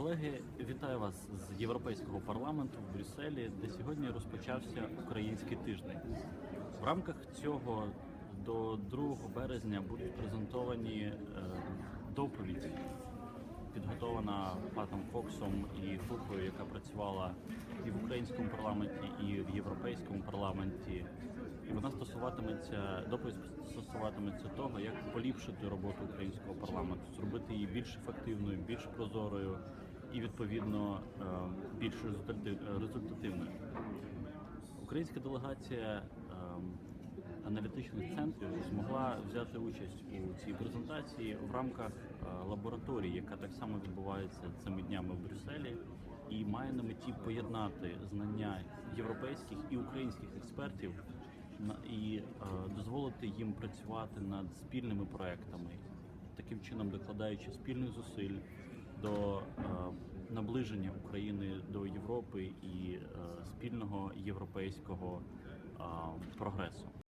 Колеги, вітаю вас з Європейського парламенту в Брюсселі, де сьогодні розпочався український тиждень. В рамках цього до 2 березня будуть презентовані е, доповіді, підготована паном Фоксом і групою, яка працювала і в українському парламенті, і в європейському парламенті. І вона стосуватиметься доповідь стосуватиметься того, як поліпшити роботу українського парламенту, зробити її більш ефективною, більш прозорою і відповідно е, більш результати- результативною. Українська делегація ем, аналітичних центрів змогла взяти участь у цій презентації в рамках е, лабораторії, яка так само відбувається цими днями в Брюсселі, і має на меті поєднати знання європейських і українських експертів і е, дозволити їм працювати над спільними проектами, таким чином докладаючи спільних зусиль до е, наближення України до Європи і е, спільного європейського прогресу.